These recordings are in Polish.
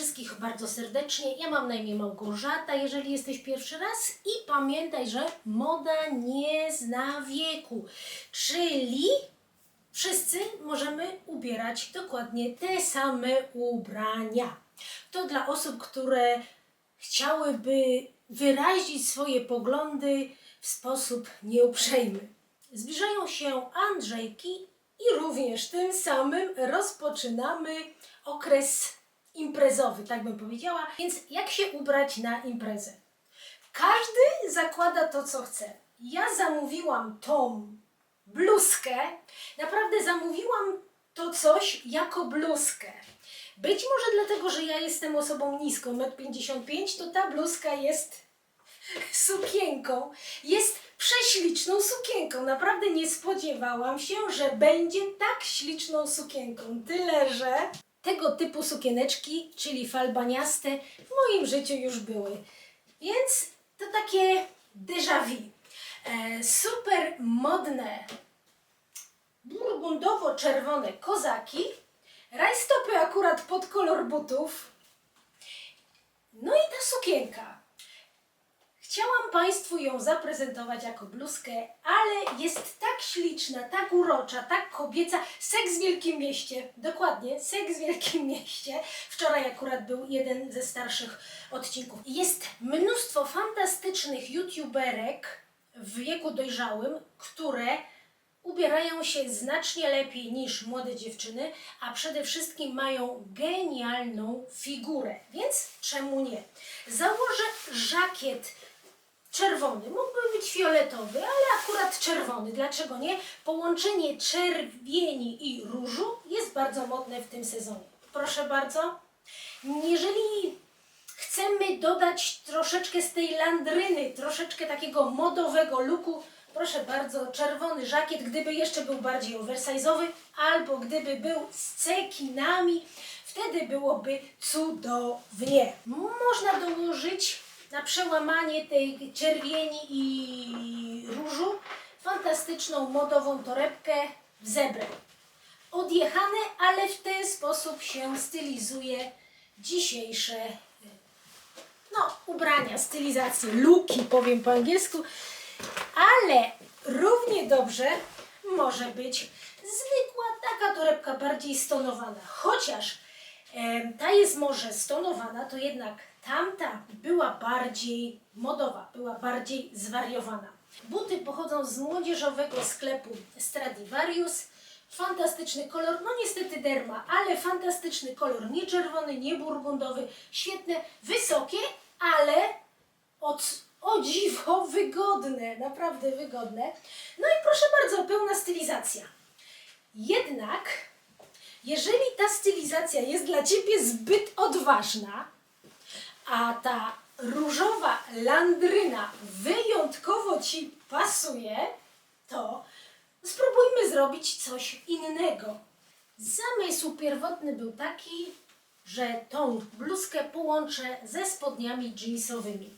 wszystkich bardzo serdecznie. Ja mam na imię Małgorzata, jeżeli jesteś pierwszy raz. I pamiętaj, że moda nie zna wieku. Czyli wszyscy możemy ubierać dokładnie te same ubrania. To dla osób, które chciałyby wyrazić swoje poglądy w sposób nieuprzejmy. Zbliżają się Andrzejki i również tym samym rozpoczynamy okres imprezowy, tak bym powiedziała. Więc jak się ubrać na imprezę? Każdy zakłada to, co chce. Ja zamówiłam tą bluzkę. Naprawdę zamówiłam to coś jako bluzkę. Być może dlatego, że ja jestem osobą niską, 1,55 m, to ta bluzka jest sukienką. Jest prześliczną sukienką. Naprawdę nie spodziewałam się, że będzie tak śliczną sukienką. Tyle, że tego typu sukieneczki, czyli falbaniaste, w moim życiu już były. Więc to takie déjà vu. E, super modne burgundowo-czerwone kozaki, rajstopy akurat pod kolor butów, no i ta sukienka. Chciałam Państwu ją zaprezentować jako bluzkę, ale jest tak śliczna, tak urocza, tak kobieca. Seks w Wielkim Mieście. Dokładnie, seks w Wielkim Mieście. Wczoraj akurat był jeden ze starszych odcinków. Jest mnóstwo fantastycznych youtuberek w wieku dojrzałym, które ubierają się znacznie lepiej niż młode dziewczyny, a przede wszystkim mają genialną figurę. Więc czemu nie? Założę żakiet czerwony. Mógłby być fioletowy, ale akurat czerwony. Dlaczego nie? Połączenie czerwieni i różu jest bardzo modne w tym sezonie. Proszę bardzo. Jeżeli chcemy dodać troszeczkę z tej landryny, troszeczkę takiego modowego luku, proszę bardzo, czerwony żakiet, gdyby jeszcze był bardziej oversize'owy, albo gdyby był z cekinami, wtedy byłoby cudownie. Można dołożyć na przełamanie tej czerwieni i różu fantastyczną modową torebkę w zebrę. Odjechane, ale w ten sposób się stylizuje dzisiejsze no, ubrania, stylizacje, luki, powiem po angielsku, ale równie dobrze może być zwykła taka torebka bardziej stonowana. Chociaż em, ta jest może stonowana, to jednak tamta była bardziej modowa, była bardziej zwariowana. Buty pochodzą z młodzieżowego sklepu Stradivarius. Fantastyczny kolor, no niestety derma, ale fantastyczny kolor, nie czerwony, nie burgundowy, świetne, wysokie, ale od, o dziwo wygodne, naprawdę wygodne. No i proszę bardzo, pełna stylizacja. Jednak, jeżeli ta stylizacja jest dla Ciebie zbyt odważna, a ta różowa landryna wyjątkowo Ci pasuje, to spróbujmy zrobić coś innego. Zamysł pierwotny był taki, że tą bluzkę połączę ze spodniami jeansowymi.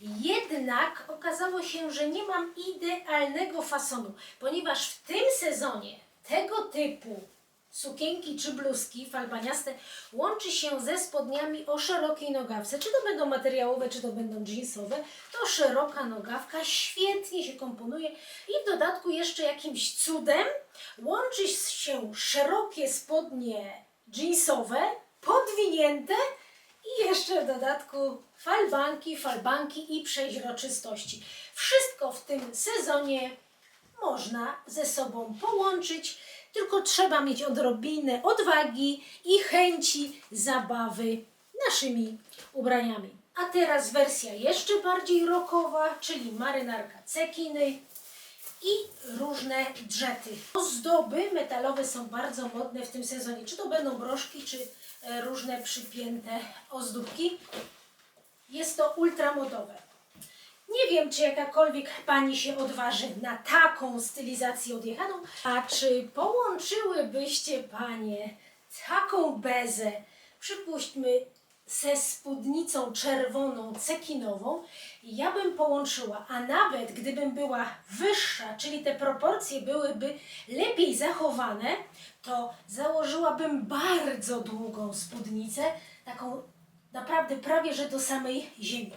Jednak okazało się, że nie mam idealnego fasonu, ponieważ w tym sezonie tego typu sukienki czy bluzki falbaniaste łączy się ze spodniami o szerokiej nogawce. Czy to będą materiałowe, czy to będą jeansowe, to szeroka nogawka świetnie się komponuje i w dodatku jeszcze jakimś cudem łączy się szerokie spodnie jeansowe, podwinięte i jeszcze w dodatku falbanki, falbanki i przeźroczystości. Wszystko w tym sezonie można ze sobą połączyć, tylko trzeba mieć odrobinę odwagi i chęci zabawy naszymi ubraniami. A teraz wersja jeszcze bardziej rockowa, czyli marynarka cekiny i różne drzety. Ozdoby metalowe są bardzo modne w tym sezonie. Czy to będą broszki, czy e, różne przypięte ozdóbki. Jest to ultramodowe. Nie wiem, czy jakakolwiek pani się odważy na taką stylizację odjechaną, a czy połączyłybyście panie taką bezę, przypuśćmy, ze spódnicą czerwoną cekinową, ja bym połączyła, a nawet gdybym była wyższa, czyli te proporcje byłyby lepiej zachowane, to założyłabym bardzo długą spódnicę, taką naprawdę prawie że do samej ziemi.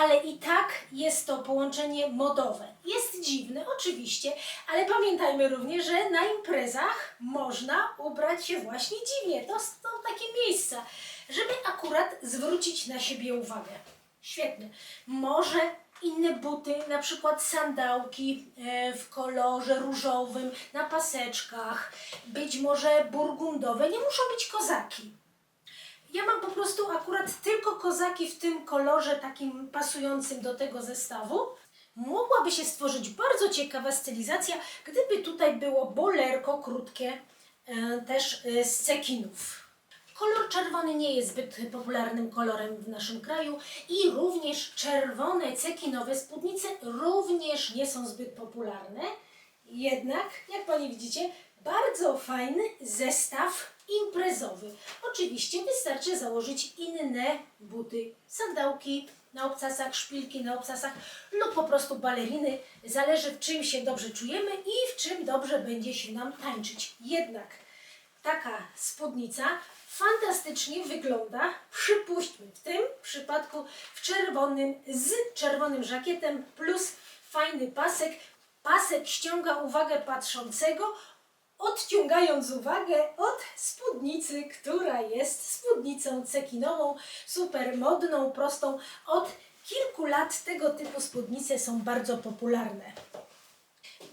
Ale i tak jest to połączenie modowe. Jest dziwne, oczywiście, ale pamiętajmy również, że na imprezach można ubrać się właśnie dziwnie. To są takie miejsca, żeby akurat zwrócić na siebie uwagę. Świetnie. Może inne buty, na przykład sandałki e, w kolorze różowym, na paseczkach, być może burgundowe, nie muszą być kozaki. Ja mam po prostu akurat tylko kozaki w tym kolorze takim pasującym do tego zestawu. Mogłaby się stworzyć bardzo ciekawa stylizacja, gdyby tutaj było bolerko krótkie, e, też e, z cekinów. Kolor czerwony nie jest zbyt popularnym kolorem w naszym kraju i również czerwone cekinowe spódnice również nie są zbyt popularne. Jednak, jak Pani widzicie, bardzo fajny zestaw imprezowy. Oczywiście wystarczy założyć inne buty, sandałki na obcasach, szpilki na obcasach lub po prostu baleriny. Zależy w czym się dobrze czujemy i w czym dobrze będzie się nam tańczyć. Jednak taka spódnica fantastycznie wygląda, przypuśćmy, w tym przypadku w czerwonym, z czerwonym żakietem plus fajny pasek. Pasek ściąga uwagę patrzącego, odciągając uwagę od spódnicy, która jest spódnicą cekinową, super modną, prostą. Od kilku lat tego typu spódnice są bardzo popularne.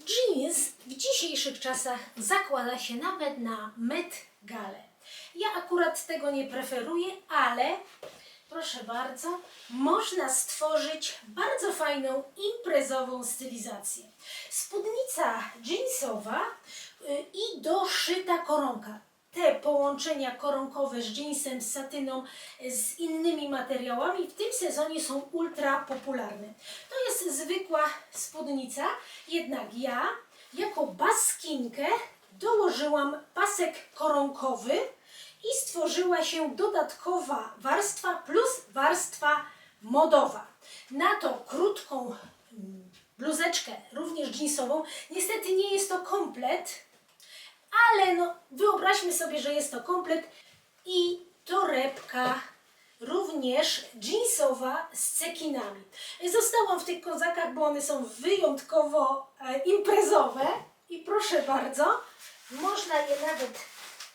Jeans w dzisiejszych czasach zakłada się nawet na Met Gale. Ja akurat tego nie preferuję, ale proszę bardzo, można stworzyć bardzo fajną imprezową stylizację. Spódnica jeansowa i doszyta koronka. Te połączenia koronkowe z jeansem, z satyną, z innymi materiałami w tym sezonie są ultra popularne. To jest zwykła spódnica, jednak ja jako baskinkę dołożyłam pasek koronkowy i stworzyła się dodatkowa warstwa plus warstwa modowa. Na to krótką mm, bluzeczkę, również jeansową. Niestety nie jest to komplet, ale no wyobraźmy sobie, że jest to komplet i torebka również jeansowa z cekinami. Zostałam w tych kozakach, bo one są wyjątkowo e, imprezowe i proszę bardzo, można je nawet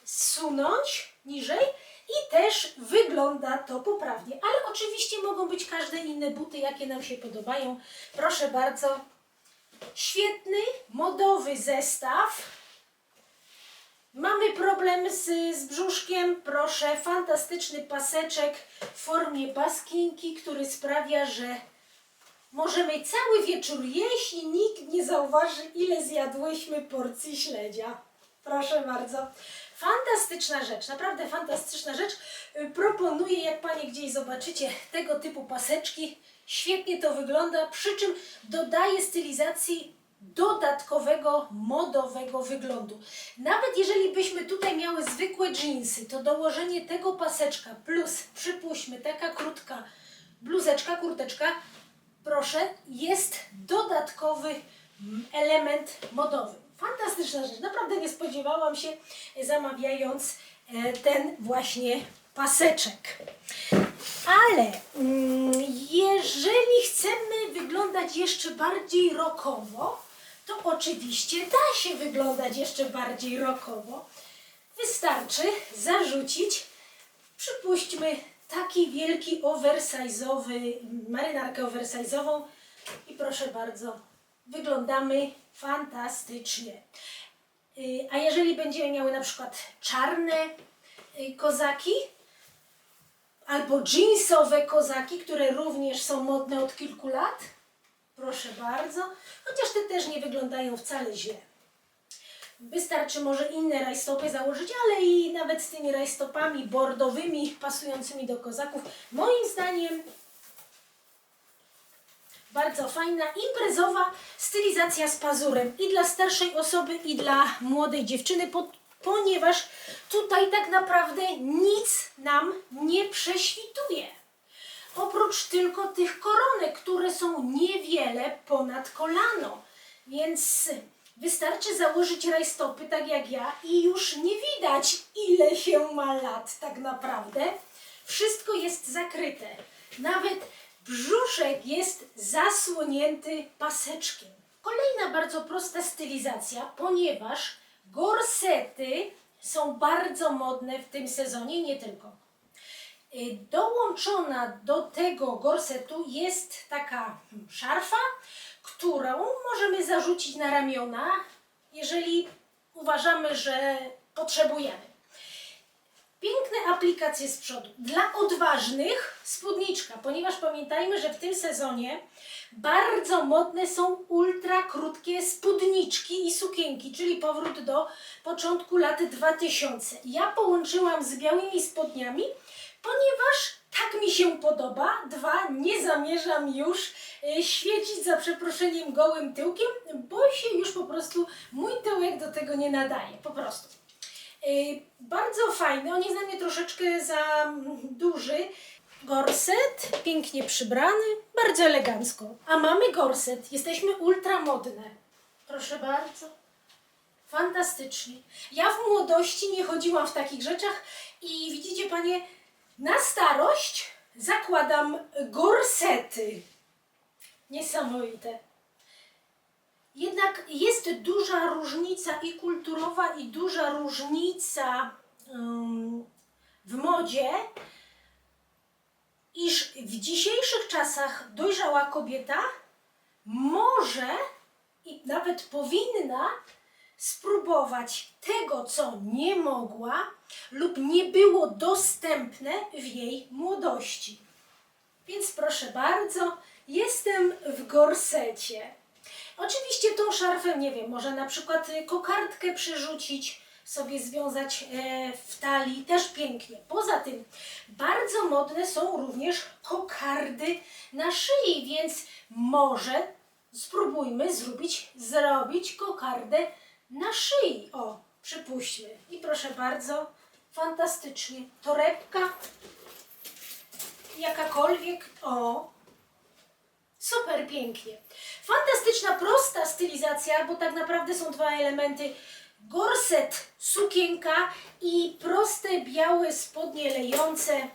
zsunąć niżej i też wygląda to poprawnie. Ale oczywiście mogą być każde inne buty, jakie nam się podobają. Proszę bardzo, świetny, modowy zestaw. Mamy problem z, z brzuszkiem. Proszę, fantastyczny paseczek w formie baskinki, który sprawia, że możemy cały wieczór jeść i nikt nie zauważy, ile zjadłyśmy porcji śledzia. Proszę bardzo. Fantastyczna rzecz, naprawdę fantastyczna rzecz. Y, Proponuję, jak Panie gdzieś zobaczycie tego typu paseczki. Świetnie to wygląda, przy czym dodaje stylizacji dodatkowego, modowego wyglądu. Nawet jeżeli byśmy tutaj miały zwykłe jeansy, to dołożenie tego paseczka plus, przypuśćmy, taka krótka bluzeczka, kurteczka, proszę, jest dodatkowy mm, element modowy. Fantastyczna rzecz. Naprawdę nie spodziewałam się, e, zamawiając e, ten właśnie paseczek. Ale mm, jeżeli chcemy wyglądać jeszcze bardziej rokowo, to oczywiście da się wyglądać jeszcze bardziej rokowo. Wystarczy zarzucić, przypuśćmy, taki wielki oversize'owy, marynarkę oversize'ową i proszę bardzo, wyglądamy fantastycznie. Y, A jeżeli będziemy miały na przykład czarne y, kozaki, albo jeansowe kozaki, które również są modne od kilku lat, proszę bardzo, chociaż te też nie wyglądają wcale źle. Wystarczy może inne rajstopy założyć, ale i nawet z tymi rajstopami bordowymi, pasującymi do kozaków, moim zdaniem bardzo fajna, imprezowa stylizacja z pazurem i dla starszej osoby, i dla młodej dziewczyny, po, ponieważ tutaj tak naprawdę nic nam nie prześwituje. Oprócz tylko tych koronek, które są niewiele ponad kolano. Więc wystarczy założyć rajstopy tak jak ja i już nie widać ile się ma lat tak naprawdę. Wszystko jest zakryte. Nawet brzuszek jest zasłonięty paseczkiem. Kolejna bardzo prosta stylizacja, ponieważ gorsety są bardzo modne w tym sezonie, nie tylko. Y, Dołączona do tego gorsetu jest taka szarfa, którą możemy zarzucić na ramiona, jeżeli uważamy, że potrzebujemy. Piękne aplikacje z przodu. Dla odważnych spódniczka, ponieważ pamiętajmy, że w tym sezonie bardzo modne są ultra krótkie spódniczki i sukienki, czyli powrót do początku lat 2000. Ja połączyłam z białymi spodniami, ponieważ tak mi się podoba. Dwa, nie zamierzam już y, świecić za przeproszeniem gołym tyłkiem, bo się już po prostu mój tyłek do tego nie nadaje. Po prostu. Y, bardzo fajny, on jest na mnie troszeczkę za mm, duży. Gorset, pięknie przybrany, bardzo elegancko. A mamy gorset, jesteśmy ultra modne. Proszę bardzo. Fantastycznie. Ja w młodości nie chodziłam w takich rzeczach i widzicie panie, na starość zakładam gorsety. Niesamowite. Jednak jest duża różnica i kulturowa, i duża różnica w modzie, iż w dzisiejszych czasach dojrzała kobieta może i nawet powinna spróbować tego, co nie mogła lub nie było dostępne w jej młodości. Więc proszę bardzo, jestem w gorsecie. Oczywiście tą szarfę, nie wiem, może na przykład kokardkę przyrzucić, sobie związać e, w talii, też pięknie. Poza tym bardzo modne są również kokardy na szyi, więc może spróbujmy zrobić, zrobić kokardę na szyi. O, przypuśćmy. I proszę bardzo, fantastycznie. Torebka, jakakolwiek, o, Super pięknie. Fantastyczna, prosta stylizacja, bo tak naprawdę są dwa elementy. Gorset, sukienka i proste białe spodnie lejące.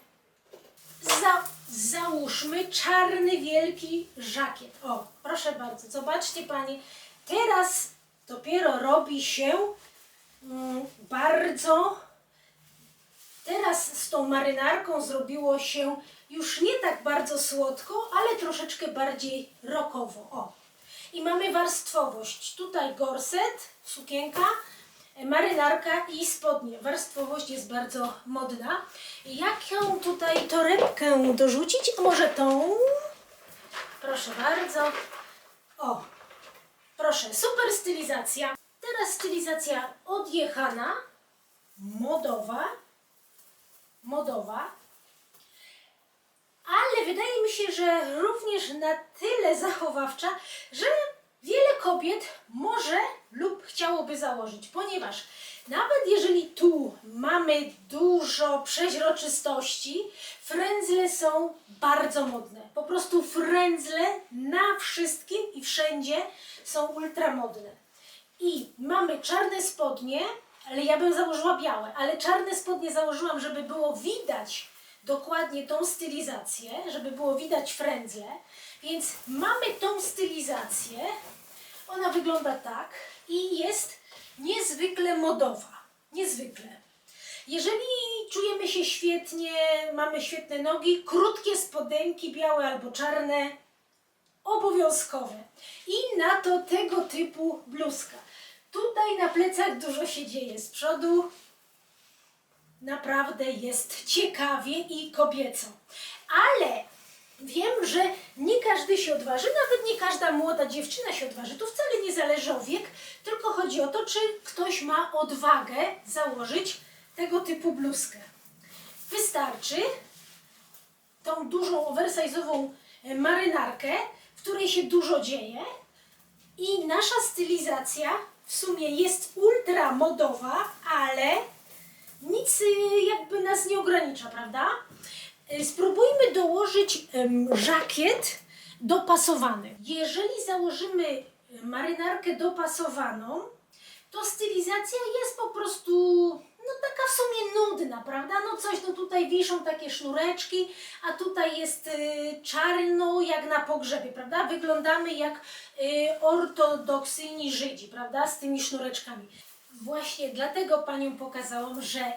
Za, załóżmy czarny wielki żakiet. O, proszę bardzo, zobaczcie Panie. Teraz dopiero robi się mm, bardzo Teraz z tą marynarką zrobiło się już nie tak bardzo słodko, ale troszeczkę bardziej rokowo. O. I mamy warstwowość. Tutaj gorset, sukienka, marynarka i spodnie. Warstwowość jest bardzo modna. Jaką tutaj torebkę dorzucić? Może tą? Proszę bardzo. O, proszę, super stylizacja. Teraz stylizacja odjechana, modowa modowa, ale wydaje mi się, że również na tyle zachowawcza, że wiele kobiet może lub chciałoby założyć, ponieważ nawet jeżeli tu mamy dużo przeźroczystości, frędzle są bardzo modne. Po prostu frędzle na wszystkim i wszędzie są ultramodne. I mamy czarne spodnie, ale ja bym założyła białe, ale czarne spodnie założyłam, żeby było widać dokładnie tą stylizację, żeby było widać frędzle. Więc mamy tą stylizację. Ona wygląda tak i jest niezwykle modowa. Niezwykle. Jeżeli czujemy się świetnie, mamy świetne nogi, krótkie spodenki, białe albo czarne, obowiązkowe. I na to tego typu bluzka. Tutaj na plecach dużo się dzieje. Z przodu naprawdę jest ciekawie i kobieco. Ale wiem, że nie każdy się odważy, nawet nie każda młoda dziewczyna się odważy. Tu wcale nie zależy o wiek, tylko chodzi o to, czy ktoś ma odwagę założyć tego typu bluzkę. Wystarczy tą dużą oversize'ową e, marynarkę, w której się dużo dzieje i nasza stylizacja w sumie jest ultra modowa, ale nic y, jakby nas nie ogranicza, prawda? Y, Spróbujmy dołożyć żakiet dopasowany. Jeżeli założymy y, marynarkę dopasowaną, to stylizacja jest po prostu no taka w sumie nudna, prawda? No coś, no tutaj wiszą takie sznureczki, a tutaj jest y, czarno jak na pogrzebie, prawda? Wyglądamy jak ortodoksyjni Żydzi, prawda? Z tymi sznureczkami. Właśnie dlatego Panią pokazałam, że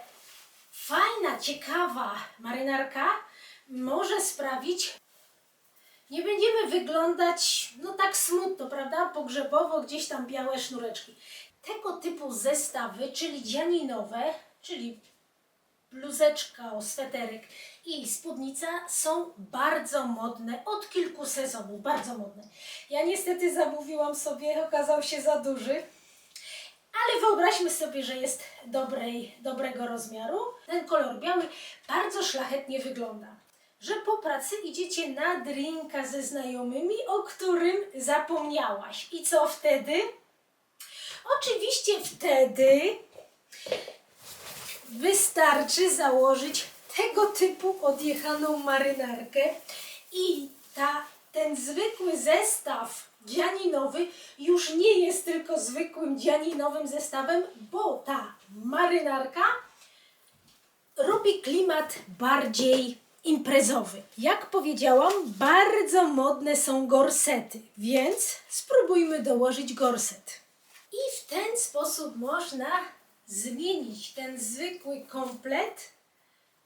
fajna, ciekawa marynarka może sprawić, nie będziemy wyglądać no tak smutno, prawda? Pogrzebowo, gdzieś tam białe sznureczki. Tego typu zestawy, czyli dzianinowe, czyli bluzeczka, o sweterek i spódnica są bardzo modne od kilku sezonów, bardzo modne. Ja niestety zamówiłam sobie, okazał się za duży, ale wyobraźmy sobie, że jest dobrej, dobrego rozmiaru. Ten kolor biały bardzo szlachetnie wygląda. Że po pracy idziecie na drinka ze znajomymi, o którym zapomniałaś. I co wtedy? Oczywiście wtedy wystarczy założyć tego typu odjechaną marynarkę i ta, ten zwykły zestaw dzianinowy już nie jest tylko zwykłym dzianinowym zestawem, bo ta marynarka robi klimat bardziej imprezowy. Jak powiedziałam, bardzo modne są gorsety, więc spróbujmy dołożyć gorset. I w ten sposób można zmienić ten zwykły komplet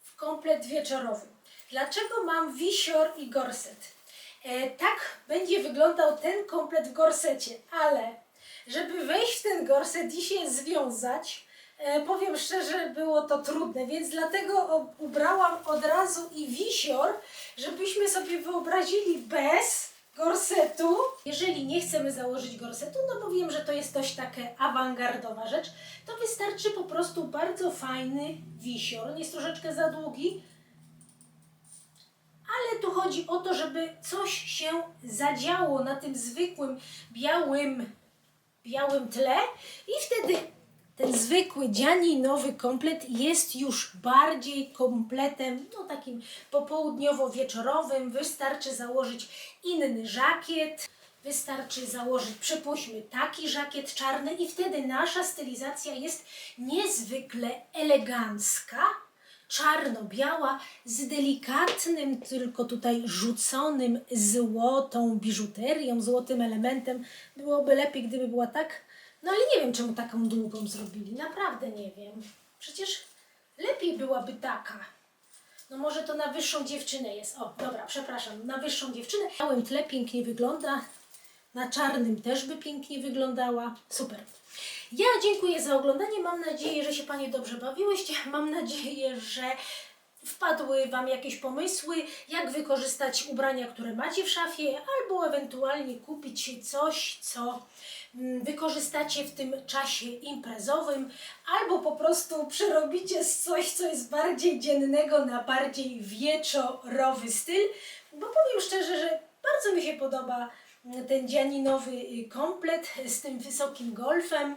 w komplet wieczorowy. Dlaczego mam wisior i gorset? E, tak będzie wyglądał ten komplet w gorsecie, ale żeby wejść w ten gorset i się związać, e, powiem szczerze, było to trudne, więc dlatego ubrałam od razu i wisior, żebyśmy sobie wyobrazili bez gorsetu. Jeżeli nie chcemy założyć gorsetu, no bo wiem, że to jest dość taka awangardowa rzecz, to wystarczy po prostu bardzo fajny wisior. On jest troszeczkę za długi, ale tu chodzi o to, żeby coś się zadziało na tym zwykłym białym, białym tle i wtedy ten zwykły dzianinowy komplet jest już bardziej kompletem, no takim popołudniowo-wieczorowym. Wystarczy założyć inny żakiet, wystarczy założyć, przypuśćmy, taki żakiet czarny i wtedy nasza stylizacja jest niezwykle elegancka, czarno-biała, z delikatnym, tylko tutaj rzuconym złotą biżuterią, złotym elementem. Byłoby lepiej, gdyby była tak, no ale nie wiem, czemu taką długą zrobili, naprawdę nie wiem. Przecież lepiej byłaby taka. No może to na wyższą dziewczynę jest. O, dobra, przepraszam, na wyższą dziewczynę. Na białym tle pięknie wygląda, na czarnym też by pięknie wyglądała. Super. Ja dziękuję za oglądanie. Mam nadzieję, że się Panie dobrze bawiłyście. Mam nadzieję, że wpadły Wam jakieś pomysły, jak wykorzystać ubrania, które macie w szafie, albo ewentualnie kupić coś, co mm, wykorzystacie w tym czasie imprezowym, albo po prostu przerobicie coś, co jest bardziej dziennego na bardziej wieczorowy styl, bo powiem szczerze, że bardzo mi się podoba ten dzianinowy y, komplet z tym wysokim golfem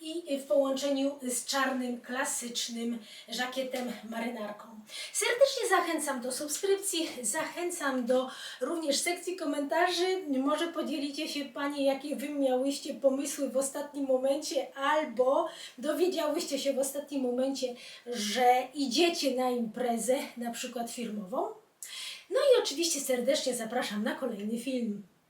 i w połączeniu z czarnym, klasycznym żakietem marynarką. Serdecznie zachęcam do subskrypcji, zachęcam do również sekcji komentarzy. Może podzielicie się Panie, jakie Wy miałyście pomysły w ostatnim momencie, albo dowiedziałyście się w ostatnim momencie, że idziecie na imprezę, na przykład firmową. No i oczywiście serdecznie zapraszam na kolejny film.